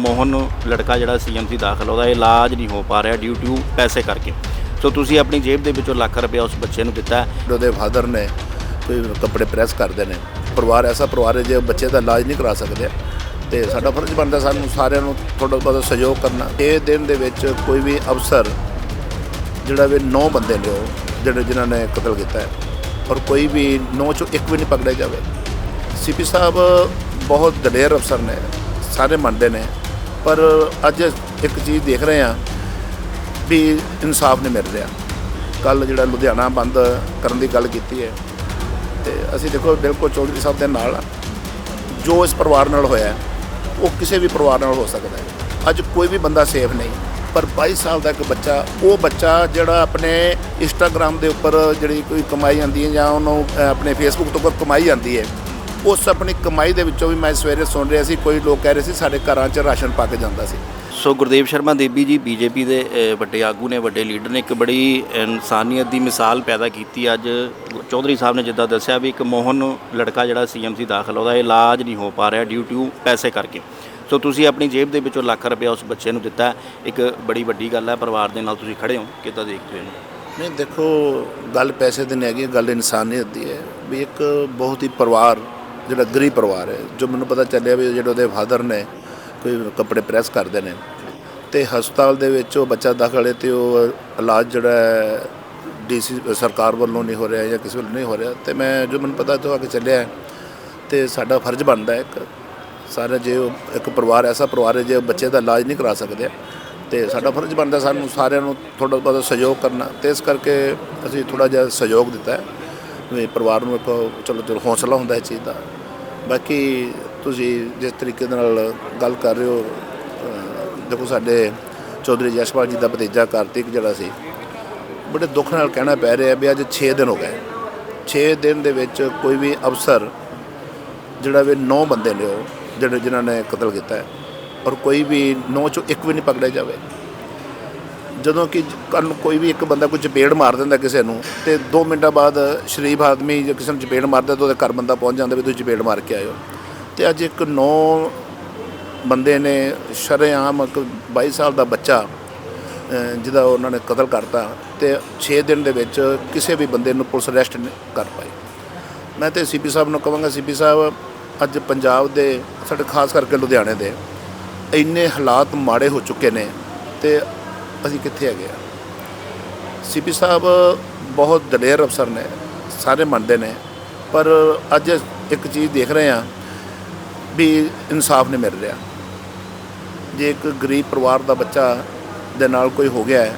ਮੋਹਨ, ਲੜਕਾ ਜਿਹੜਾ ਸੀਐਮਸੀ ਦਾਖਲ ਉਹਦਾ ਇਲਾਜ ਨਹੀਂ ਹੋ ਪਾ ਰਿਹਾ ਡਿਊ ਟੂ ਪੈਸੇ ਕਰਕੇ। ਸੋ ਤੁਸੀਂ ਆਪਣੀ ਜੇਬ ਦੇ ਵਿੱਚੋਂ ਲੱਖ ਰੁਪਇਆ ਉਸ ਬੱਚੇ ਨੂੰ ਦਿੱਤਾ। ਹੈ। ਉਹਦੇ ਫਾਦਰ ਨੇ ਕੋਈ ਕੱਪੜੇ ਪ੍ਰੈਸ ਕਰਦੇ ਨੇ। ਪਰਿਵਾਰ, ਐਸਾ ਪਰਿਵਾਰ ਹੈ ਜੇ ਬੱਚੇ ਦਾ ਇਲਾਜ ਨਹੀਂ ਕਰਾ ਸਕਦੇ। ਤੇ ਸਾਡਾ ਫਰਜ਼ ਬਣਦਾ ਸਾਨੂੰ ਸਾਰਿਆਂ ਨੂੰ ਥੋੜਾ ਬਹੁਤ ਸਹਿਯੋਗ ਕਰਨਾ। ਇਹ ਦਿਨ ਦੇ ਵਿੱਚ ਕੋਈ ਵੀ ਅਫਸਰ, ਜਿਹੜਾ ਵੀ ਨੌ ਬੰਦੇ ਨੇ ਉਹ, ਜਿਹੜੇ ਜਿਨ੍ਹਾਂ ਨੇ ਕਤਲ ਕੀਤਾ ਹੈ, ਔਰ ਕੋਈ ਵੀ ਨੌ ਚੋਂ ਇੱਕ ਵੀ ਨਹੀਂ ਪਕੜਿਆ ਜਾਵੇ। ਸੀਪੀ ਸਾਹਿਬ ਬਹੁਤ ਦਲੇਰ ਅਫਸਰ ਨੇ, ਸਾਰੇ ਮੰਨਦੇ ਨੇ। ਪਰ ਅੱਜ ਇੱਕ ਚੀਜ਼ ਦੇਖ ਰਹੇ ਹਾਂ ਵੀ ਇਨਸਾਫ ਨਹੀਂ ਮਿਲ ਰਿਹਾ। ਕੱਲ ਜਿਹੜਾ ਲੁਧਿਆਣਾ ਬੰਦ ਕਰਨ ਦੀ ਗੱਲ ਕੀਤੀ ਹੈ, ਤੇ ਅਸੀਂ ਦੇਖੋ ਬਿਲਕੁਲ ਚੌਧਰੀ ਸਾਹਿਬ ਦੇ ਨਾਲ ਆ। ਜੋ ਇਸ ਪਰਿਵਾਰ ਨਾਲ ਹੋਇਆ, ਉਹ ਕਿਸੇ ਵੀ ਪਰਿਵਾਰ ਨਾਲ ਹੋ ਸਕਦਾ ਹੈ। ਅੱਜ ਕੋਈ ਵੀ ਬੰਦਾ ਸੇਫ ਨਹੀਂ, ਪਰ 22 ਸਾਲ ਦਾ ਇੱਕ ਬੱਚਾ, ਉਹ ਬੱਚਾ ਜਿਹੜਾ ਆਪਣੇ ਇੰਸਟਾਗ੍ਰam ਦੇ ਉੱਪਰ ਜਿਹੜੀ ਕੋਈ ਕਮਾਈ ਆਉਂਦੀ ਹੈ ਜਾਂ ਉਹਨੂੰ ਆਪਣੇ ਫੇਸਬੁੱਕ ਤੋਂ ਕੋਈ ਕਮਾਈ ਆਉਂਦੀ ਹੈ ਉਸ ਆਪਣੀ ਕਮਾਈ ਦੇ ਵਿੱਚੋਂ ਵੀ ਮੈਂ ਸਵੇਰੇ ਸੁਣ ਰਿਹਾ ਸੀ ਕੋਈ ਲੋਕ ਕਹਿ ਰਹੇ ਸੀ ਸਾਡੇ ਘਰਾਂ 'ਚ ਰਾਸ਼ਨ ਪਾ ਕੇ ਜਾਂਦਾ ਸੀ। ਸੋ ਗੁਰਦੇਵ ਸ਼ਰਮਾ ਦੇਬੀ ਜੀ ਬੀਜੇਪੀ ਦੇ ਵੱਡੇ ਆਗੂ ਨੇ ਵੱਡੇ ਲੀਡਰ ਨੇ ਇੱਕ ਬੜੀ ਇਨਸਾਨੀਅਤ ਦੀ ਮਿਸਾਲ ਪੈਦਾ ਕੀਤੀ ਅੱਜ। ਚੌਧਰੀ ਸਾਹਿਬ ਨੇ ਜਿੱਦਾਂ ਦੱਸਿਆ ਵੀ ਇੱਕ ਮੋਹਨ ਲੜਕਾ ਜਿਹੜਾ ਸੀਐਮਸੀ ਦਾਖਲ ਉਹਦਾ ਇਲਾਜ ਨਹੀਂ ਹੋ ਪਾ ਰਿਹਾ ਡਿਊ ਟੂ ਪੈਸੇ ਕਰਕੇ। ਸੋ ਤੁਸੀਂ ਆਪਣੀ ਜੇਬ ਦੇ ਵਿੱਚੋਂ ਲੱਖ ਰੁਪਇਆ ਉਸ ਬੱਚੇ ਨੂੰ ਦਿੱਤਾ। ਇੱਕ ਬੜੀ ਵੱਡੀ ਗੱਲ ਹੈ ਪਰਿਵਾਰ ਦੇ ਨਾਲ ਤੁਸੀਂ ਖੜੇ ਹੋ ਕਿੱਦਾਂ ਦੇਖਦੇ ਹੋ ਇਹਨੂੰ? ਨਹੀਂ ਦੇਖੋ ਗੱਲ ਪੈਸੇ ਦੀ ਨਹੀਂ ਹੈਗੀ ਗੱਲ ਇਨਸਾਨੀਅਤ ਦੀ ਹੈ। ਵੀ ਇੱਕ ਬਹੁਤ ਹੀ ਪਰਿਵਾਰ ਜਿਹੜਾ ਗਰੀਬ ਪਰਿਵਾਰ ਹੈ, ਜੋ ਮੈਨੂੰ ਪਤਾ ਚੱਲਿਆ ਵੀ ਜਿਹੜੇ ਉਹਦੇ ਫਾਦਰ ਨੇ, ਕੋਈ ਕੱਪੜੇ ਪ੍ਰੈਸ ਕਰਦੇ ਨੇ ਤੇ ਹਸਪਤਾਲ ਦੇ ਵਿੱਚ ਉਹ ਬੱਚਾ ਦਾਖਲ ਹੈ ਤੇ ਉਹ ਇਲਾਜ ਜਿਹੜਾ ਹੈ, ਡੀਸੀ ਸਰਕਾਰ ਵੱਲੋਂ ਨਹੀਂ ਹੋ ਰਿਹਾ ਜਾਂ ਕਿਸੇ ਵੱਲੋਂ ਨਹੀਂ ਹੋ ਰਿਹਾ। ਤੇ ਮੈਂ ਜੋ ਮੈਨੂੰ ਪਤਾ ਤੋਂ ਆ ਕੇ ਚੱਲਿਆ ਤੇ ਸਾਡਾ ਫਰਜ਼ ਬਣਦਾ ਹੈ ਇੱਕ, ਸਾਰਾ ਜੇ ਉਹ ਇੱਕ ਪਰਿਵਾਰ, ਐਸਾ ਪਰਿਵਾਰ ਹੈ ਜੇ ਬੱਚੇ ਦਾ ਇਲਾਜ ਨਹੀਂ ਕਰਾ ਸਕਦੇ। ਤੇ ਸਾਡਾ ਫਰਜ਼ ਬਣਦਾ ਸਾਨੂੰ ਸਾਰਿਆਂ ਨੂੰ ਥੋੜਾ ਬਹੁਤ ਸਹਿਯੋਗ ਕਰਨਾ। ਤੇ ਇਸ ਕਰਕੇ ਅਸੀਂ ਥੋੜਾ ਜਿਹਾ ਸਹਿਯੋਗ ਦਿੱਤਾ ਹੈ ਵੀ ਪਰਿਵਾਰ ਨੂੰ ਇੱਕ ਚਲੋ ਚਲੋ ਹੌਸਲਾ ਹੁੰਦਾ ਹੈ ਚੀਜ਼ ਦਾ। ਬਾਕੀ ਤੁਸੀਂ ਜਿਸ ਤਰੀਕੇ ਦੇ ਨਾਲ ਗੱਲ ਕਰ ਰਹੇ ਹੋ ਦੇਖੋ ਸਾਡੇ ਚੌਧਰੀ ਜਸ਼ਪਾਲ ਜੀ ਦਾ ਭਤੀਜਾ ਕਾਰਤਿਕ ਜਿਹੜਾ ਸੀ, ਬੜੇ ਦੁੱਖ ਨਾਲ ਕਹਿਣਾ ਪੈ ਰਿਹਾ ਵੀ ਅੱਜ 6 ਦਿਨ ਹੋ ਗਏ। 6 ਦਿਨ ਦੇ ਵਿੱਚ ਕੋਈ ਵੀ ਅਫਸਰ ਜਿਹੜਾ ਵੀ 9 ਬੰਦੇ ਨੇ ਉਹ, ਜਿਹੜੇ ਜਿਨ੍ਹਾਂ ਨੇ ਕਤਲ ਕੀਤਾ ਔਰ ਕੋਈ ਵੀ 9 ਚੋਂ ਇੱਕ ਵੀ ਨਹੀਂ ਪਕੜਿਆ ਜਾਵੇ। ਜਦੋਂ ਕਿ ਕੱਲ੍ਹ ਨੂੰ ਕੋਈ ਵੀ ਇੱਕ ਬੰਦਾ ਕੋਈ ਚਪੇੜ ਮਾਰ ਦਿੰਦਾ ਕਿਸੇ ਨੂੰ ਤੇ 2 ਮਿੰਟਾਂ ਬਾਅਦ ਸ਼ਰੀਫ ਆਦਮੀ ਜੇ ਕਿਸੇ ਨੂੰ ਚਪੇੜ ਮਾਰਦਾ ਤਾਂ ਉਹਦੇ ਘਰ ਬੰਦਾ ਪਹੁੰਚ ਜਾਂਦਾ ਵੀ ਤੁਸੀਂ ਚਪੇੜ ਮਾਰ ਕੇ ਆਇਓ। ਤੇ ਅੱਜ ਇੱਕ 9 ਬੰਦੇ ਨੇ ਸ਼ਰੇਆਮ ਇੱਕ 22 ਸਾਲ ਦਾ ਬੱਚਾ ਜਿਹਦਾ ਉਹਨਾਂ ਨੇ ਕਤਲ ਕਰਤਾ ਤੇ 6 ਦਿਨ ਦੇ ਵਿੱਚ ਕਿਸੇ ਵੀ ਬੰਦੇ ਨੂੰ ਪੁਲਿਸ ਅਰੈਸਟ ਨਹੀਂ ਕਰ ਪਾਈ। ਮੈਂ ਤੇ ਸੀਪੀ ਸਾਹਿਬ ਨੂੰ ਕਹਾਂਗਾ, ਸੀਪੀ ਸਾਹਿਬ, ਅੱਜ ਪੰਜਾਬ ਦੇ, ਸਾਡੇ ਖਾਸ ਕਰਕੇ ਲੁਧਿਆਣੇ ਦੇ, ਇੰਨੇ ਹਾਲਾਤ ਮਾੜੇ ਹੋ ਚੁੱਕੇ ਨੇ ਤੇ ਅਸੀਂ ਕਿੱਥੇ ਹੈਗੇ ਆ? ਸੀਪੀ ਸਾਹਿਬ ਬਹੁਤ ਦਲੇਰ ਅਫਸਰ ਨੇ, ਸਾਰੇ ਮੰਨਦੇ ਨੇ, ਪਰ ਅੱਜ ਇੱਕ ਚੀਜ਼ ਦੇਖ ਰਹੇ ਆ ਵੀ ਇਨਸਾਫ ਨਹੀਂ ਮਿਲ ਰਿਹਾ। ਜੇ ਇੱਕ ਗਰੀਬ ਪਰਿਵਾਰ ਦਾ ਬੱਚਾ ਦੇ ਨਾਲ ਕੋਈ ਹੋ ਗਿਆ ਹੈ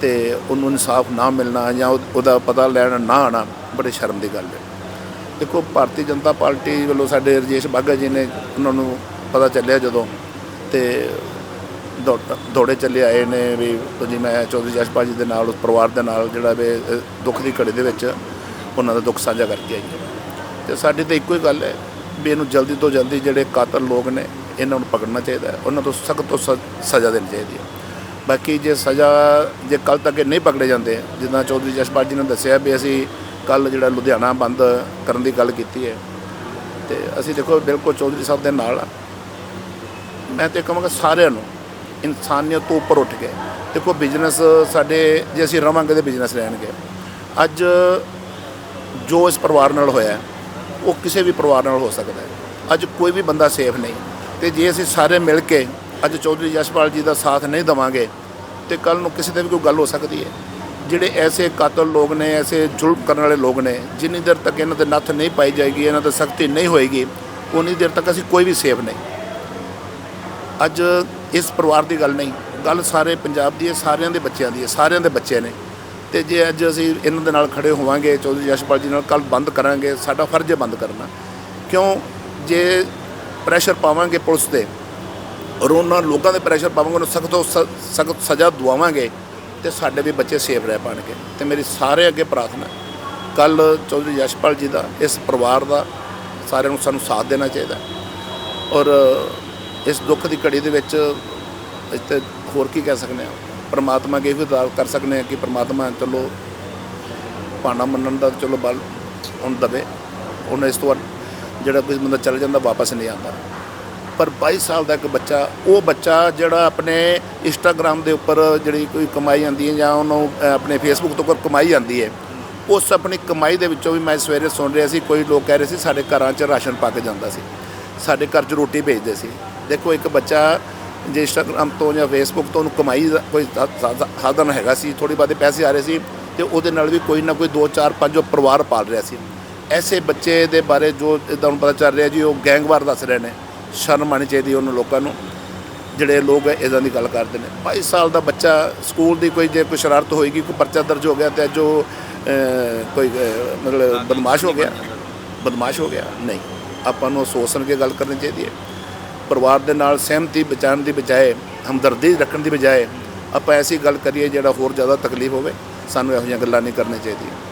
ਤੇ ਉਹਨੂੰ ਇਨਸਾਫ ਨਾ ਮਿਲਣਾ ਜਾਂ ਉਹਦਾ ਪਤਾ ਲੈਣ ਨਾ ਆਣਾ ਬੜੇ ਸ਼ਰਮ ਦੀ ਗੱਲ ਹੈ। ਦੇਖੋ, ਭਾਰਤੀ ਜਨਤਾ ਪਾਰਟੀ ਵੱਲੋਂ ਸਾਡੇ ਰਜੇਸ਼ ਬਾਘਾ ਜੀ ਨੇ ਉਹਨਾਂ ਨੂੰ ਪਤਾ ਚੱਲਿਆ ਜਦੋਂ ਤੇ ਦੌੜ- ਦੌੜੇ ਚੱਲੇ ਆਏ ਨੇ ਵੀ ਜੀ ਮੈਂ ਚੌਧਰੀ ਜਸ਼ਪਾਲ ਜੀ ਦੇ ਨਾਲ, ਉਸ ਪਰਿਵਾਰ ਦੇ ਨਾਲ ਜਿਹੜਾ ਵੀ ਦੁੱਖ ਦੀ ਘੜੀ ਦੇ ਵਿੱਚ ਉਹਨਾਂ ਦਾ ਦੁੱਖ ਸਾਂਝਾ ਕਰਕੇ ਆਈ ਤੇ ਸਾਡੀ ਤਾਂ ਇੱਕੋ ਹੀ ਗੱਲ ਹੈ ਵੀ ਇਹਨੂੰ ਜਲਦੀ ਤੋਂ ਜਲਦੀ ਜਿਹੜੇ ਕਾਤਲ ਲੋਕ ਨੇ, ਇਹਨਾਂ ਨੂੰ ਪਕੜਨਾ ਚਾਹੀਦਾ ਉਹਨਾਂ ਤੋਂ ਸਖਤ ਤੋਂ ਸਜ਼ਾ ਦੇਣੀ ਚਾਹੀਦੀ ਹੈ। ਬਾਕੀ ਜੇ ਸਜ਼ਾ, ਜੇ ਕੱਲ ਤੱਕ ਇਹ ਨਹੀਂ ਪਕੜੇ ਜਾਂਦੇ, ਜਿੱਦਾਂ ਚੌਧਰੀ ਜਸ਼ਪਾਲ ਜੀ ਨੇ ਦੱਸਿਆ ਵੀ ਅਸੀਂ ਕੱਲ ਜਿਹੜਾ ਲੁਧਿਆਣਾ ਬੰਦ ਕਰਨ ਦੀ ਗੱਲ ਕੀਤੀ ਹੈ, ਤੇ ਅਸੀਂ ਦੇਖੋ ਬਿਲਕੁਲ ਚੌਧਰੀ ਸਾਹਿਬ ਦੇ ਨਾਲ ਆ। ਮੈਂ ਤੇ ਕਹਾਂਗਾ ਸਾਰਿਆਂ ਨੂੰ ਇਨਸਾਨੀਅਤ ਤੋਂ ਉੱਪਰ ਉੱਠ ਕੇ ਦੇਖੋ ਬਿਜ਼ਨਸ ਸਾਡੇ, ਜੇ ਅਸੀਂ ਰਵਾਂਗੇ ਤੇ ਬਿਜ਼ਨਸ ਰਹਿਣਗੇ। ਅੱਜ ਜੋ ਇਸ ਪਰਿਵਾਰ ਨਾਲ ਹੋਇਆ, ਉਹ ਕਿਸੇ ਵੀ ਪਰਿਵਾਰ ਨਾਲ ਹੋ ਸਕਦਾ ਹੈ। ਅੱਜ ਕੋਈ ਵੀ ਬੰਦਾ ਸੇਫ ਨਹੀਂ। ਤੇ ਜੇ ਅਸੀਂ ਸਾਰੇ ਮਿਲ ਕੇ ਅੱਜ ਚੌਧਰੀ ਜਸ਼ਪਾਲ ਜੀ ਦਾ ਸਾਥ ਨਹੀਂ ਦਵਾਂਗੇ, ਤੇ ਕੱਲ ਨੂੰ ਕਿਸੇ ਤੇ ਵੀ ਕੋਈ ਗੱਲ ਹੋ ਸਕਦੀ ਹੈ। ਜਿਹੜੇ ਐਸੇ ਕਾਤਲ ਲੋਕ ਨੇ, ਐਸੇ ਜ਼ੁਲਮ ਕਰਨ ਵਾਲੇ ਲੋਕ ਨੇ, ਜਿੰਨੀ ਦੇਰ ਤੱਕ ਇਹਨਾਂ ਤੇ ਨੱਥ ਨਹੀਂ ਪਾਈ ਜਾਏਗੀ, ਇਹਨਾਂ ਤੇ ਸਖਤੀ ਨਹੀਂ ਹੋਏਗੀ, ਉਨੀ ਦੇਰ ਤੱਕ ਅਸੀਂ ਕੋਈ ਵੀ ਸੇਫ ਨਹੀਂ। ਅੱਜ ਇਸ ਪਰਿਵਾਰ ਦੀ ਗੱਲ ਨਹੀਂ, ਗੱਲ ਸਾਰੇ ਪੰਜਾਬ ਦੀ ਹੈ, ਸਾਰਿਆਂ ਦੇ ਬੱਚਿਆਂ ਦੀ ਹੈ, ਸਾਰਿਆਂ ਦੇ ਬੱਚੇ ਨੇ। ਤੇ ਜੇ ਅੱਜ ਅਸੀਂ ਇਹਨਾਂ ਦੇ ਨਾਲ ਖੜੇ ਹੋਵਾਂਗੇ, ਚੌਧਰੀ ਯਸ਼ਪਾਲ ਜੀ ਨਾਲ ਕੱਲ ਬੰਦ ਕਰਾਂਗੇ, ਸਾਡਾ ਫਰਜ਼ ਹੈ ਬੰਦ ਕਰਨਾ। ਕਿਉਂ? ਜੇ ਪ੍ਰੈਸ਼ਰ ਪਾਵਾਂਗੇ ਪੁਲਿਸ ਤੇ, ਔਰ ਉਹਨਾਂ ਲੋਕਾਂ ਦੇ ਪ੍ਰੈਸ਼ਰ ਪਾਵਾਂਗੇ, ਉਹਨੂੰ ਸਖਤ ਤੋਂ ਸਖਤ ਸਜ਼ਾ ਦਵਾਵਾਂਗੇ, ਤੇ ਸਾਡੇ ਵੀ ਬੱਚੇ ਸੇਫ ਰਹਿ ਪਾਣਗੇ। ਤੇ ਮੇਰੀ ਸਾਰੇ ਅੱਗੇ ਪ੍ਰਾਰਥਨਾ ਕੱਲ ਚੌਧਰੀ ਯਸ਼ਪਾਲ ਜੀ ਦਾ, ਇਸ ਪਰਿਵਾਰ ਦਾ, ਸਾਰਿਆਂ ਨੂੰ ਸਾਨੂੰ ਸਾਥ ਦੇਣਾ ਚਾਹੀਦਾ ਔਰ ਇਸ ਦੁੱਖ ਦੀ ਘੜੀ ਦੇ ਵਿੱਚ ਇਸ ਹੋਰ ਕੀ ਕਹਿ ਸਕਦੇ ਆ ਪ੍ਰਮਾਤਮਾ ਅੱਗੇ ਵੀ ਅਰਦਾਸ ਕਰ ਸਕਦੇ ਆ ਕਿ ਪਰਮਾਤਮਾ ਚਲੋ ਭਾਣਾ ਮੰਨਣ ਦਾ ਚਲੋ ਬਲ ਹੁਣ ਦਵੇ। ਹੁਣ ਇਸ ਤੋਂ ਬਾਅਦ ਜਿਹੜਾ ਕੋਈ ਬੰਦਾ ਚੱਲ ਜਾਂਦਾ ਵਾਪਸ ਨਹੀਂ ਆਉਂਦਾ। ਪਰ 22 ਸਾਲ ਦਾ ਇੱਕ ਬੱਚਾ, ਉਹ ਬੱਚਾ ਜਿਹੜਾ ਆਪਣੇ ਇੰਸਟਾਗ੍ਰam ਦੇ ਉੱਪਰ ਜਿਹੜੀ ਕੋਈ ਕਮਾਈ ਆਉਂਦੀ ਹੈ ਜਾਂ ਉਹਨੂੰ ਆਪਣੇ ਫੇਸਬੁੱਕ ਤੋਂ ਕੋਈ ਕਮਾਈ ਆਉਂਦੀ ਹੈ, ਉਸ ਆਪਣੀ ਕਮਾਈ ਦੇ ਵਿੱਚੋਂ ਵੀ ਮੈਂ ਸਵੇਰੇ ਸੁਣ ਰਿਹਾ ਸੀ, ਕੋਈ ਲੋਕ ਕਹਿ ਰਹੇ ਸੀ ਸਾਡੇ ਘਰਾਂ 'ਚ ਰਾਸ਼ਨ ਪਾ ਕੇ ਜਾਂਦਾ ਸੀ। ਸਾਡੇ ਘਰ 'ਚ ਰੋਟੀ ਭੇਜਦੇ ਸੀ। ਦੇਖੋ, ਇੱਕ ਬੱਚਾ ਜੇ ਇੰਸਟਾਗ੍ਰam ਤੋਂ ਜਾਂ ਫੇਸਬੁੱਕ ਤੋਂ ਉਹਨੂੰ ਕਮਾਈ ਦਾ ਕੋਈ ਸਾਧਨ ਹੈਗਾ ਸੀ ਥੋੜੀ ਬਾਤੇ ਪੈਸੇ ਆ ਰਹੇ ਸੀ ਤੇ ਉਹਦੇ ਨਾਲ ਵੀ ਕੋਈ ਨਾ ਕੋਈ 2 4 5 ਪਰਿਵਾਰ ਪਾਲ ਰਿਹਾ ਸੀ। ਐਸੇ ਬੱਚੇ ਦੇ ਬਾਰੇ ਜੋ ਇਦਾਂ ਨੂੰ ਪਤਾ ਚੱਲ ਰਿਹਾ ਜੀ, ਉਹ ਗੈਂਗਵਾਰ ਦੱਸ ਰਹੇ ਨੇ। ਸ਼ਰਮ ਆਉਣੀ ਚਾਹੀਦੀ ਉਹਨਾਂ ਲੋਕਾਂ ਨੂੰ। ਜਿਹੜੇ ਲੋਕ ਇਦਾਂ ਦੀ ਗੱਲ ਕਰਦੇ ਨੇ। 22 ਸਾਲ ਦਾ ਬੱਚਾ ਸਕੂਲ ਦੀ ਕੋਈ ਜੇ ਕੋਈ ਸ਼ਰਾਰਤ ਹੋਏਗੀ, ਕੋਈ ਪਰਚਾ ਦਰਜ ਹੋ ਗਿਆ ਤੇ ਜੋ ਕੋਈ ਮਤਲਬ ਬਦਮਾਸ਼ ਹੋ ਗਿਆ। ਬਦਮਾਸ਼ ਹੋ ਗਿਆ? ਨਹੀਂ। ਆਪਾਂ ਨੂੰ ਸੋਚ ਸਮਝ ਕੇ ਗੱਲ ਕਰਨੀ ਚਾਹੀਦੀ ਹੈ। ਪਰਿਵਾਰ ਦੇ ਨਾਲ ਸਹਿਮਤੀ ਬਚਾਉਣ ਦੀ ਬਜਾਏ, ਹਮਦਰਦੀ ਰੱਖਣ ਦੀ ਬਜਾਏ ਆਪਾਂ ਐਸੀ ਗੱਲ ਕਰੀਏ ਜਿਹੜਾ ਹੋਰ ਜ਼ਿਆਦਾ ਤਕਲੀਫ ਹੋਵੇ, ਸਾਨੂੰ ਇਹੋ ਜਿਹੀਆਂ ਗੱਲਾਂ ਨਹੀਂ ਕਰਨੀਆਂ ਚਾਹੀਦੀਆਂ।